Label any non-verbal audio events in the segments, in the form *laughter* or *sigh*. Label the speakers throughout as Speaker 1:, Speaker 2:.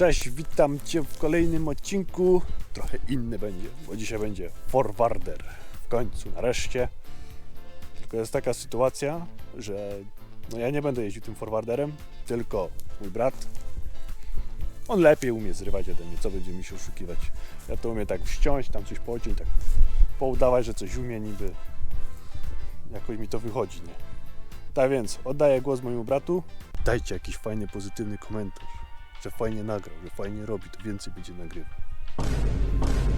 Speaker 1: Cześć, witam Cię w kolejnym odcinku. Trochę inny będzie, bo dzisiaj będzie forwarder. W końcu, nareszcie. Tylko jest taka sytuacja, że no ja nie będę jeździł tym forwarderem, tylko mój brat. On lepiej umie zrywać ode mnie, co będzie mi się oszukiwać. Ja to umiem tak wściąć, tam coś pociąć, tak poudawać, że coś umie niby. Jakoś mi to wychodzi, nie? Tak więc oddaję głos mojemu bratu. Dajcie jakiś fajny, pozytywny komentarz, że fajnie nagrał, że fajnie robi, to więcej będzie nagrywał.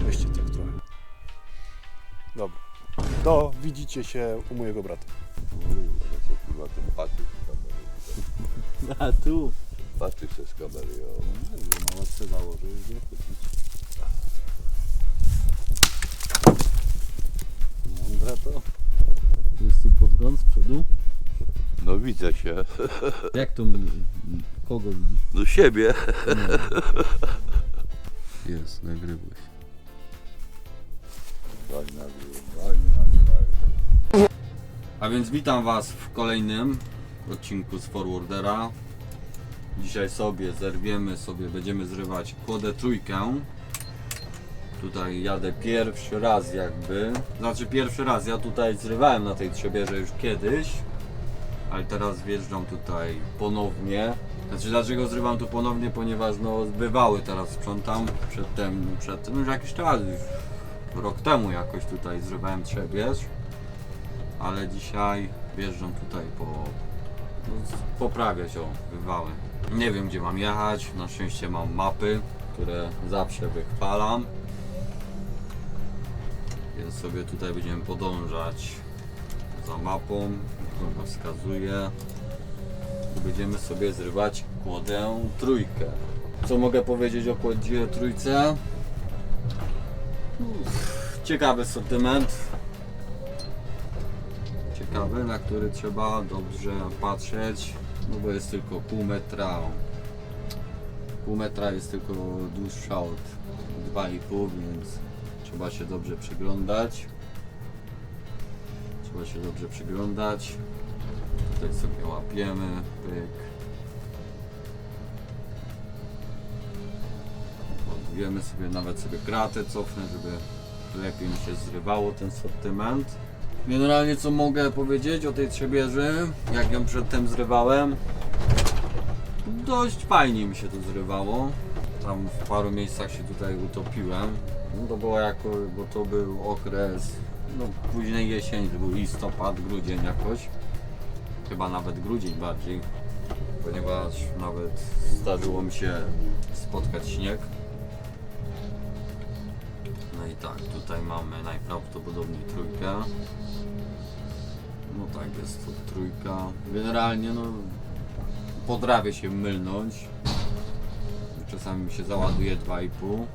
Speaker 1: Weźcie tak trochę. Dobra. To widzicie się u mojego brata.
Speaker 2: Kurwa, ten patrzy z kamery.
Speaker 3: A tu.
Speaker 2: Patrzy się z kamery, o.
Speaker 3: Mała chce założyć, nie Mądre to. Jest tu podgląd z przodu.
Speaker 2: No widzę się.
Speaker 3: Jak to *laughs* kogo widzisz?
Speaker 2: Do siebie.
Speaker 3: Jest, nagrywałeś.
Speaker 2: Fajna, fajna,
Speaker 3: A więc witam Was w kolejnym odcinku z Forwardera. Dzisiaj sobie zerwiemy, sobie będziemy zrywać kłodę trójkę. Tutaj jadę pierwszy raz jakby. Znaczy pierwszy raz, ja tutaj zrywałem na tej trzebierze już kiedyś. Ale teraz wjeżdżam tutaj ponownie. Znaczy dlaczego zrywam tu ponownie? Ponieważ no bywały teraz sprzątam. Przedtem, przedtem już jakiś czas już rok temu jakoś tutaj zrywałem trzebierz ale dzisiaj wjeżdżam tutaj po no, poprawiać o wywały. Nie wiem gdzie mam jechać, na szczęście mam mapy, które zawsze wychwalam. Więc sobie tutaj będziemy podążać za mapą, która wskazuje. Będziemy sobie zrywać kłodę trójkę. Co mogę powiedzieć o kłodzie trójce? Uff, Ciekawy sortyment, ciekawy, na który trzeba dobrze patrzeć, no bo jest tylko pół metra. Pół metra jest tylko dłuższa od 2,5, więc trzeba się dobrze przyglądać. Trzeba się dobrze przyglądać. Tutaj sobie łapiemy, pyk. Ładujemy sobie, nawet sobie kratę cofnę, żeby lepiej mi się zrywało ten sortyment. Generalnie co mogę powiedzieć o tej trzebieży, jak ją przedtem zrywałem, dość fajnie mi się to zrywało. Tam w paru miejscach się tutaj utopiłem. No to było jako, bo to był okres, no późnej jesień, listopad, grudzień jakoś. Chyba nawet grudzień bardziej, ponieważ nawet zdarzyło mi się spotkać śnieg. No i tak, tutaj mamy najprawdopodobniej trójkę. No tak, jest to trójka. Generalnie no potrafię się mylnąć. Czasami mi się załaduje 2,5.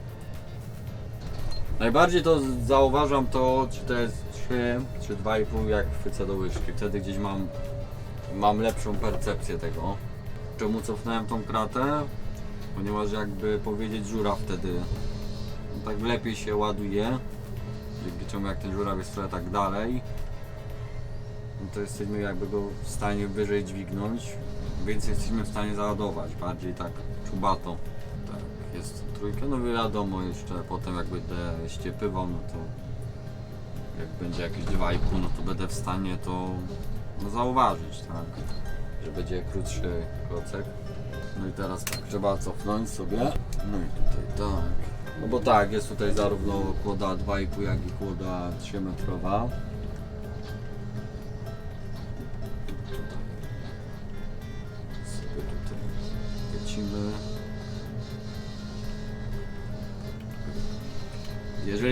Speaker 3: Najbardziej to zauważam to, czy to jest 3 czy 2,5 jak chwycę do łyżki. Wtedy gdzieś mam, mam lepszą percepcję tego. Czemu cofnąłem tą kratę? Ponieważ jakby powiedzieć żura wtedy no tak lepiej się ładuje. Dzięki czemu jak ten żuraw jest trochę tak dalej, no to jesteśmy jakby go w stanie wyżej dźwignąć, więc jesteśmy w stanie załadować bardziej tak czubato. Trójka, no wiadomo jeszcze potem jak będę ściepywał, no to jak będzie jakieś 2,5, no to będę w stanie to no, zauważyć, tak, że będzie krótszy klocek. No i teraz tak, trzeba cofnąć sobie. No i tutaj tak. No bo tak, jest tutaj zarówno kłoda 2,5 jak i kłoda 3 metrowa.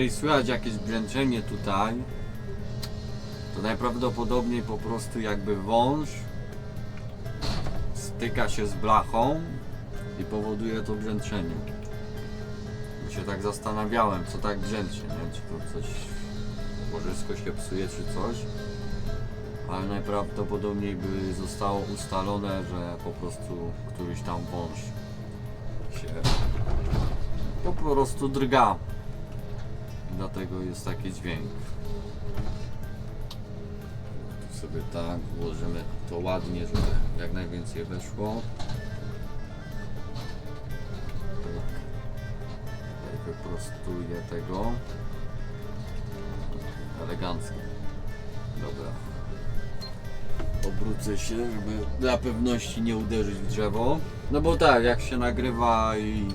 Speaker 3: Jeżeli słychać jakieś brzęczenie tutaj, to najprawdopodobniej po prostu jakby wąż styka się z blachą i powoduje to brzęczenie. I się tak zastanawiałem, co tak brzęczy, nie? Czy to coś, łożysko się psuje, czy coś. Ale najprawdopodobniej by zostało ustalone, że po prostu któryś tam wąż się po prostu drga. Dlatego jest taki dźwięk. Tu sobie tak włożymy to ładnie, żeby jak najwięcej weszło. wyprostuję tego. Elegancko. Dobra. Obrócę się, żeby dla pewności nie uderzyć w drzewo. No bo tak, jak się nagrywa i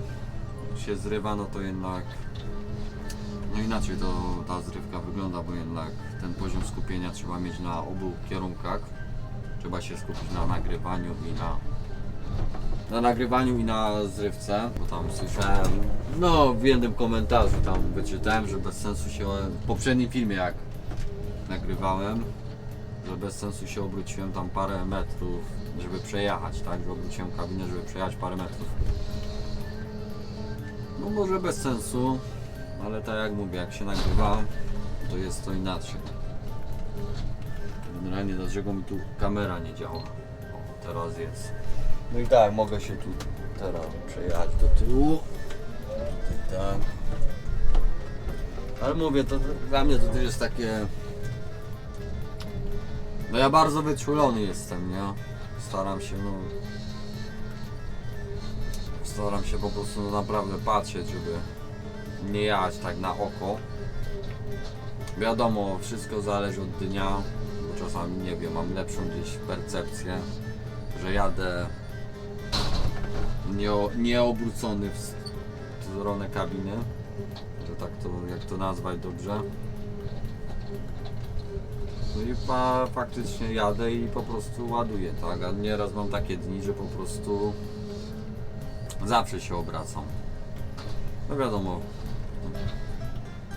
Speaker 3: się zrywa, no to jednak no inaczej to ta zrywka wygląda, bo jednak ten poziom skupienia trzeba mieć na obu kierunkach. Trzeba się skupić na nagrywaniu i na na nagrywaniu i na zrywce, bo tam słyszałem, no w jednym komentarzu tam wyczytałem, że bez sensu się, w poprzednim filmie jak nagrywałem, że bez sensu się obróciłem tam parę metrów, żeby przejechać, tak, że obróciłem kabinę, żeby przejechać parę metrów. No może bez sensu, ale tak jak mówię, jak się nagrywa, to jest to inaczej. Generalnie dlaczego mi tu kamera nie działa? O, teraz jest. No i tak, mogę się tu teraz przejechać do tyłu. Tutaj tak. Ale mówię, to dla mnie to też jest takie... No ja bardzo wyczulony jestem, nie? Staram się, no... Staram się po prostu naprawdę patrzeć, żeby nie jechać tak na oko. Wiadomo, wszystko zależy od dnia, bo czasami, nie wiem, mam lepszą gdzieś percepcję, że jadę nie, nieobrócony w stronę kabiny, że tak to, jak to nazwać dobrze. No i pa, faktycznie jadę i po prostu ładuję, tak? A nieraz mam takie dni, że po prostu zawsze się obracam. No wiadomo,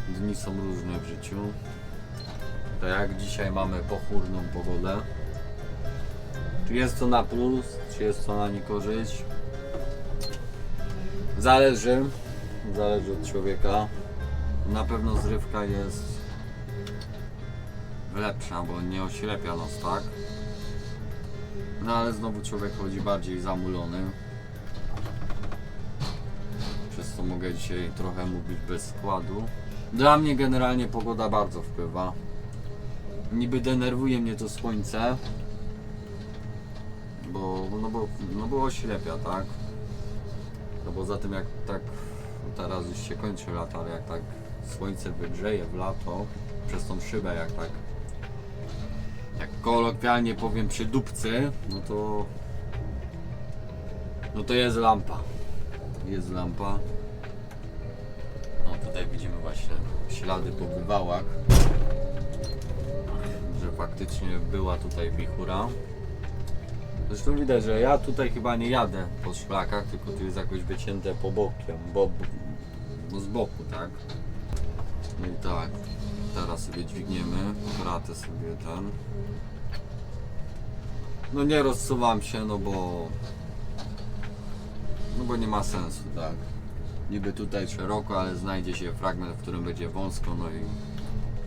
Speaker 3: dni są różne w życiu. To jak dzisiaj mamy pochmurną pogodę. Czy jest to na plus, czy jest to na niekorzyść? Zależy. Zależy od człowieka. Na pewno zrywka jest lepsza, bo nie oślepia nas, tak? No ale znowu człowiek chodzi bardziej zamulony. Przez to mogę dzisiaj trochę mówić bez składu. Dla mnie generalnie pogoda bardzo wpływa. Niby denerwuje mnie to słońce, bo, no bo, no bo oślepia, tak? No bo za tym jak tak teraz już się kończy lato, ale jak tak słońce wygrzeje w lato przez tą szybę, jak tak jak kolokwialnie powiem przy dupcy, no to no to jest lampa. Jest lampa. Tutaj widzimy właśnie ślady po że faktycznie była tutaj wichura. Zresztą widać, że ja tutaj chyba nie jadę po szlakach, tylko tu jest jakoś wycięte po bokiem, bo, bo z boku, tak? No i tak, teraz sobie dźwigniemy, kratę sobie ten. No nie rozsuwam się, no bo... No bo nie ma sensu, tak? Niby tutaj szeroko, ale znajdzie się fragment, w którym będzie wąsko, no i...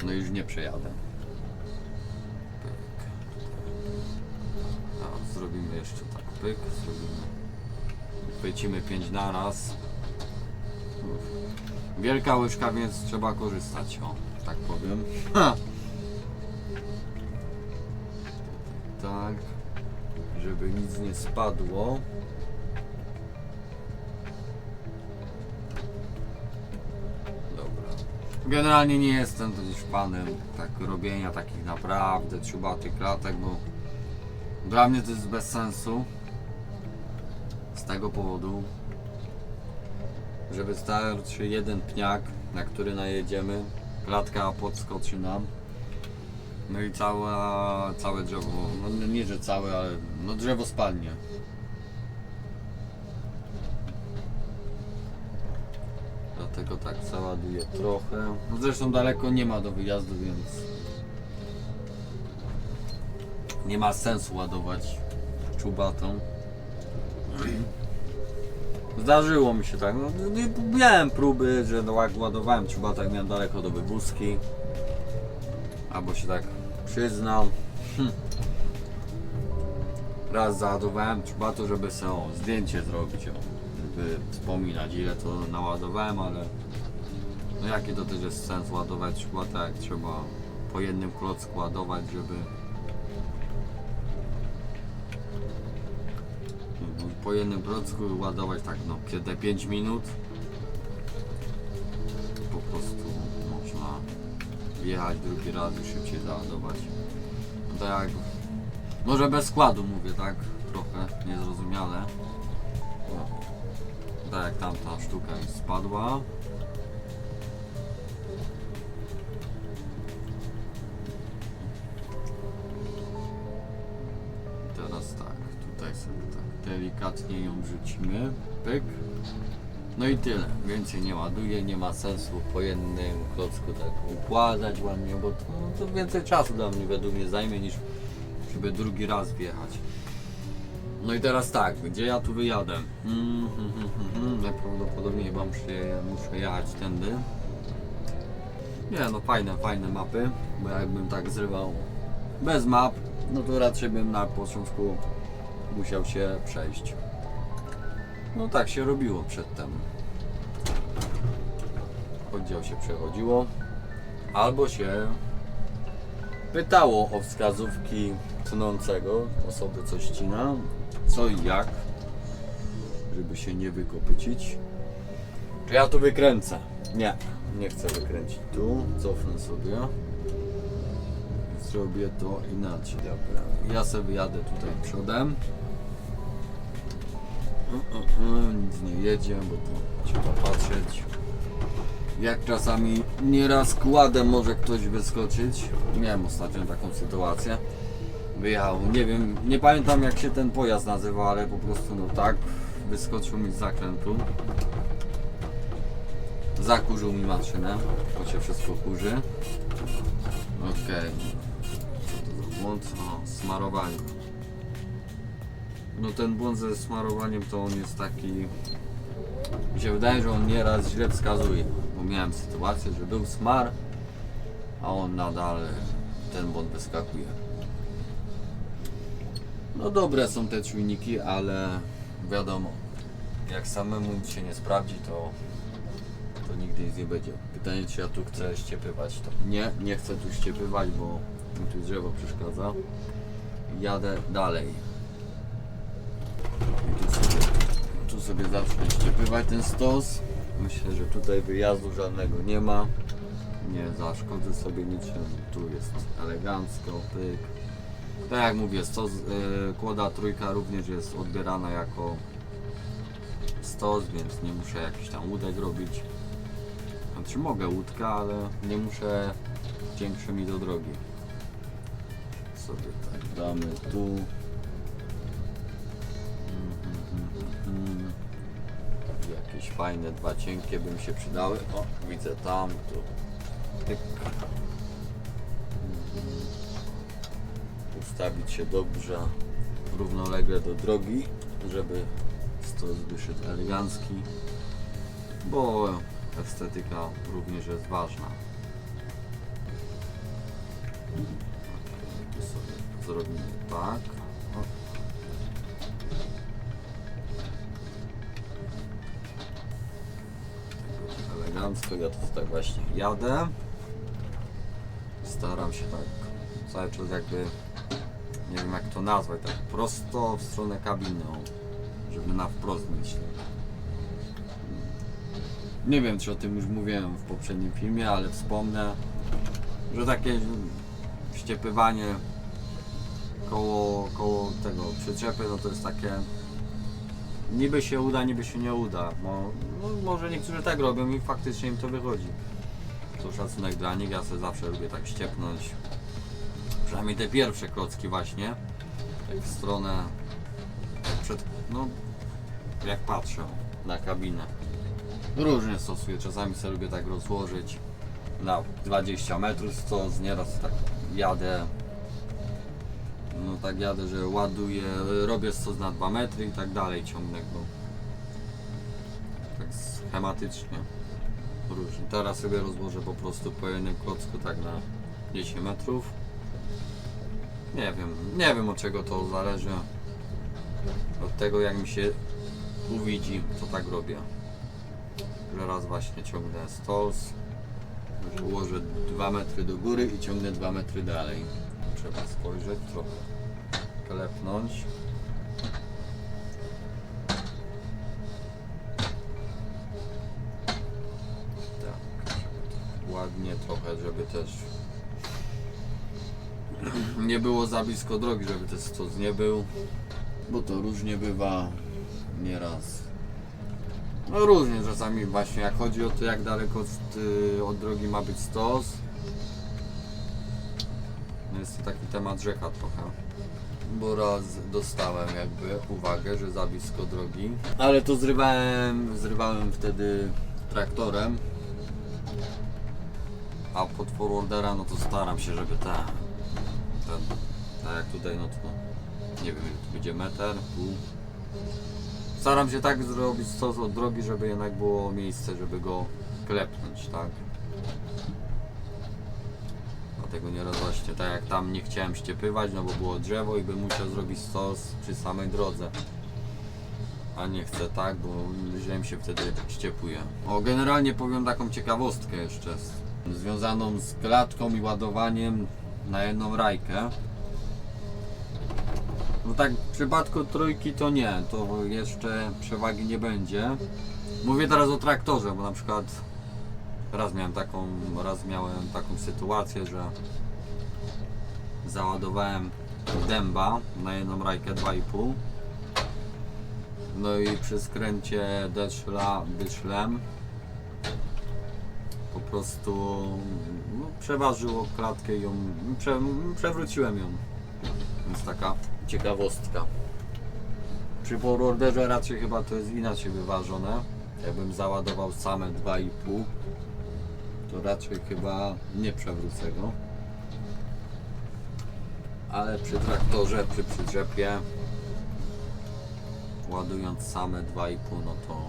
Speaker 3: No już nie przejadę. Pyk. A, zrobimy jeszcze tak, pyk, zrobimy. Chwycimy 5 na raz. Wielka łyżka, więc trzeba korzystać, o, tak powiem. Ha! Tak, żeby nic nie spadło. Generalnie nie jestem też fanem tak robienia takich naprawdę czubatych klatek, bo dla mnie to jest bez sensu. Z tego powodu, że wystarczy jeden pniak, na który najedziemy, klatka podskoczy nam. No i cała, całe drzewo, no nie, że całe, ale no drzewo spadnie. Dlatego tak załaduję trochę. No zresztą daleko nie ma do wyjazdu, więc nie ma sensu ładować czubatą. Zdarzyło mi się tak, no, miałem próby, że no, ładowałem czubatek, miałem daleko do wywózki. Albo się tak przyznam. Hm. Raz załadowałem czubato, żeby sobie zdjęcie zrobić, żeby wspominać ile to naładowałem, ale no jaki to też jest sens ładować czubata, jak trzeba po jednym klocku ładować, żeby po jednym klocku ładować tak no te 5 minut prostu można wjechać drugi raz i szybciej załadować. No tak może bez składu mówię, tak? Trochę niezrozumiale. Tak jak tamta sztuka mi spadła. Teraz tak, tutaj sobie tak delikatnie ją wrzucimy. Pyk. No i tyle. Więcej nie ładuję, nie ma sensu po jednym klocku tak układać ładnie, bo to, to więcej czasu dla mnie według mnie zajmie niż żeby drugi raz wjechać. No i teraz tak, gdzie ja tu wyjadę? Mm, mm, mm, mm, mm. Najprawdopodobniej chyba muszę, muszę jechać tędy. Nie no fajne, fajne mapy, bo jakbym tak zrywał bez map, no to raczej bym na początku musiał się przejść. No tak się robiło przedtem. Oddział się przechodziło, albo się pytało o wskazówki tnącego, osoby co ścina, co i jak, żeby się nie wykopycić. Czy ja tu wykręcę? Nie, nie chcę wykręcić tu, cofnę sobie. Zrobię to inaczej. Dobra, ja sobie jadę tutaj przodem. Nic nie jedzie, bo to trzeba patrzeć. Jak czasami nieraz kładem może ktoś wyskoczyć. Miałem ostatnio taką sytuację. Wyjechał, nie wiem, nie pamiętam jak się ten pojazd nazywa, ale po prostu no tak, wyskoczył mi z zakrętu. Zakurzył mi maszynę, bo się wszystko kurzy. Okej. Co to za błąd? O, smarowanie. No ten błąd ze smarowaniem to on jest taki... Mi się wydaje, że on nieraz źle wskazuje. Bo miałem sytuację, że był smar, a on nadal ten błąd wyskakuje. No dobre są te czujniki, ale wiadomo, jak samemu nic się nie sprawdzi, to, to nigdy nic nie będzie. Pytanie, czy ja tu chcę ściepywać, to nie, nie chcę tu ściepywać, bo mi tu drzewo przeszkadza. Jadę dalej. I tu sobie, tu sobie zacznę ściepywać ten stos. Myślę, że tutaj wyjazdu żadnego nie ma. Nie zaszkodzę sobie niczym. Tu jest elegancko, pyk. Tak jak mówię, stos, yy, kłoda trójka również jest odbierana jako stos, więc nie muszę jakiś tam łódek robić. Znaczy mogę łódka, ale nie muszę większe mi do drogi. Sobie tak damy tu. Jakieś fajne dwa cienkie by mi się przydały. O, widzę tam, tu. Tyk. Ustawić się dobrze, równolegle do drogi, żeby stos wyszedł elegancki, bo estetyka również jest ważna. Sobie zrobimy tak. Elegancko. Ja to tak właśnie jadę. Staram się tak cały czas jakby, nie wiem jak to nazwać, tak prosto w stronę kabiny, żeby na wprost mieć. Nie wiem czy o tym już mówiłem w poprzednim filmie, ale wspomnę, że takie ściepywanie koło, koło tego przyczepy, no to jest takie niby się uda, niby się nie uda. Bo, no, może niektórzy tak robią i faktycznie im to wychodzi. To szacunek dla nich, ja sobie zawsze lubię tak ściepnąć. Przynajmniej te pierwsze klocki właśnie. Tak w stronę przed, no jak patrzę na kabinę. Różnie stosuję, czasami sobie lubię tak rozłożyć na 20 metrów, co z nieraz tak jadę no tak jadę, że ładuję, robię stos na 2 metry i tak dalej ciągnę go. Tak schematycznie. Różnie. Teraz sobie rozłożę po prostu po jednym klocku tak na 10 metrów. Nie wiem, nie wiem od czego to zależy. Od tego jak mi się uwidzi, to tak robię. Że raz właśnie ciągnę stos, ułożę 2 metry do góry i ciągnę 2 metry dalej. Trzeba spojrzeć, trochę klepnąć. Tak, ładnie trochę, żeby też nie było za blisko drogi, żeby też stos nie był, bo to różnie bywa nieraz. No różnie czasami właśnie jak chodzi o to jak daleko od, y, od drogi ma być stos. No jest to taki temat rzeka trochę. Bo raz dostałem jakby uwagę, że za blisko drogi. Ale to zrywałem, zrywałem wtedy traktorem. A pod forwardera no to staram się, żeby ta, ten, tak jak tutaj no to nie wiem to będzie meter, pół. Staram się tak zrobić stos od drogi, żeby jednak było miejsce, żeby go klepnąć, tak? Dlatego nieraz właśnie tak jak tam nie chciałem ściepywać, no bo było drzewo i bym musiał zrobić stos przy samej drodze. A nie chcę tak, bo źle się wtedy ściepuje. O, generalnie powiem taką ciekawostkę jeszcze. Związaną z klatką i ładowaniem na jedną rajkę. No tak, w przypadku trójki to nie, to jeszcze przewagi nie będzie. Mówię teraz o traktorze, bo na przykład raz miałem taką, raz miałem taką sytuację, że załadowałem dęba na jedną rajkę 2,5 no i przy skręcie deszla, dyszlem po prostu przeważyło klatkę i ją, prze, przewróciłem ją. Więc taka ciekawostka. Przy forwarderze raczej chyba to jest inaczej wyważone. Jakbym załadował same 2,5 to raczej chyba nie przewrócę go. Ale przy traktorze, przy przyczepie ładując same 2,5 no to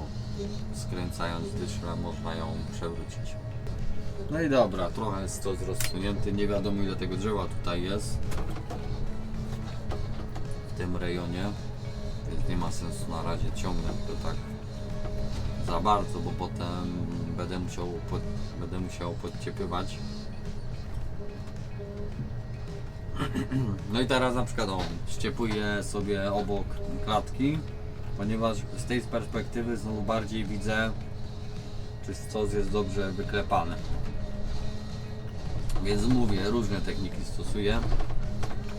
Speaker 3: skręcając dyszlę można ją przewrócić. No i dobra, trochę jest to rozsunięty, nie wiadomo ile tego drzewa tutaj jest w tym rejonie, więc nie ma sensu na razie ciągnąć to tak za bardzo, bo potem będę musiał, pod, będę musiał podciepywać. *clears throat* No i teraz na przykład o, ściepuję sobie obok klatki, ponieważ z tej perspektywy znowu bardziej widzę, czy stos jest dobrze wyklepany. Więc mówię, różne techniki stosuję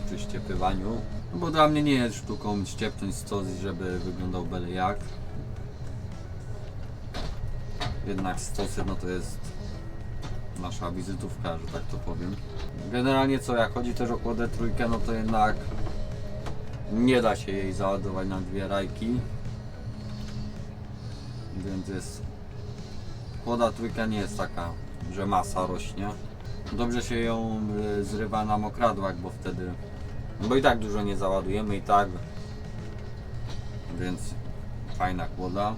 Speaker 3: przy ściepywaniu. No bo dla mnie nie jest sztuką ściepnąć stos, żeby wyglądał byle jak. Jednak stosy no to jest nasza wizytówka, że tak to powiem. Generalnie co, jak chodzi też o kładę trójkę, no to jednak nie da się jej załadować na dwie rajki. Więc jest... Kłoda trójka nie jest taka, że masa rośnie. Dobrze się ją y, zrywa na mokradłach, bo wtedy... Bo i tak dużo nie załadujemy i tak. Więc fajna kłoda.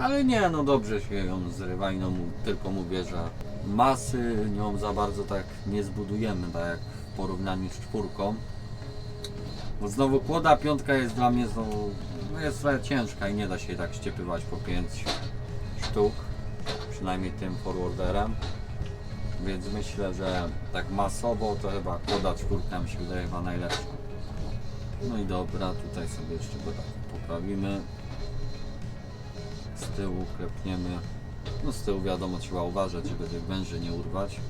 Speaker 3: Ale nie, no dobrze się ją zrywa i no tylko mówię, że masy nią za bardzo tak nie zbudujemy, tak jak w porównaniu z czwórką. Bo znowu kłoda piątka jest dla mnie znowu, no jest trochę ciężka i nie da się jej tak ściepywać po 5 sztuk, przynajmniej tym forwarderem. Więc myślę, że tak masowo to chyba kłoda czwórka mi się wydaje chyba najlepsza. No i dobra, tutaj sobie jeszcze go tak poprawimy z tyłu klepniemy. No z tyłu wiadomo trzeba uważać, żeby tych węży nie urwać.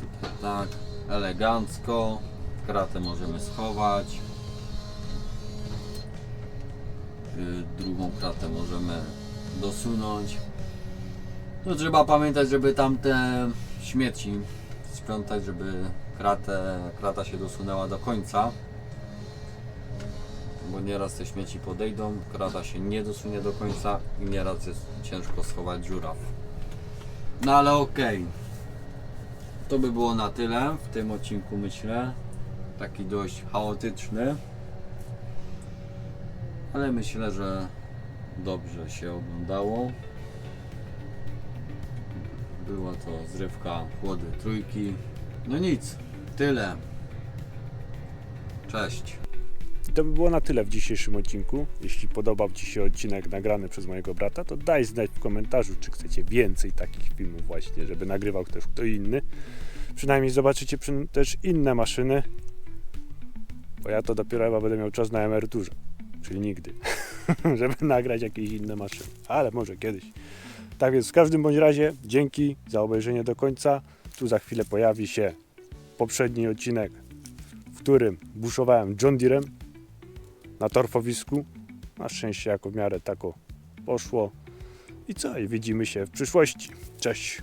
Speaker 3: Tutaj tak, elegancko. Kratę możemy schować. Yy, Drugą kratę możemy dosunąć. No trzeba pamiętać, żeby tamte śmieci sprzątać, żeby kratę, krata się dosunęła do końca bo nieraz te śmieci podejdą, krata się nie dosunie do końca i nieraz jest ciężko schować dziuraw. No ale okej. To by było na tyle w tym odcinku myślę. Taki dość chaotyczny. Ale myślę, że dobrze się oglądało. Była to zrywka chłody trójki. No nic, tyle. Cześć.
Speaker 1: I to by było na tyle w dzisiejszym odcinku. Jeśli podobał Ci się odcinek nagrany przez mojego brata, to daj znać w komentarzu, czy chcecie więcej takich filmów właśnie, żeby nagrywał też kto inny. Przynajmniej zobaczycie też inne maszyny, bo ja to dopiero chyba będę miał czas na emeryturze, czyli nigdy, *laughs* żeby nagrać jakieś inne maszyny, ale może kiedyś. Tak więc w każdym bądź razie dzięki za obejrzenie do końca. Tu za chwilę pojawi się poprzedni odcinek, w którym buszowałem John Deerem na torfowisku. Na szczęście jako w miarę tako poszło. I co? I widzimy się w przyszłości. Cześć!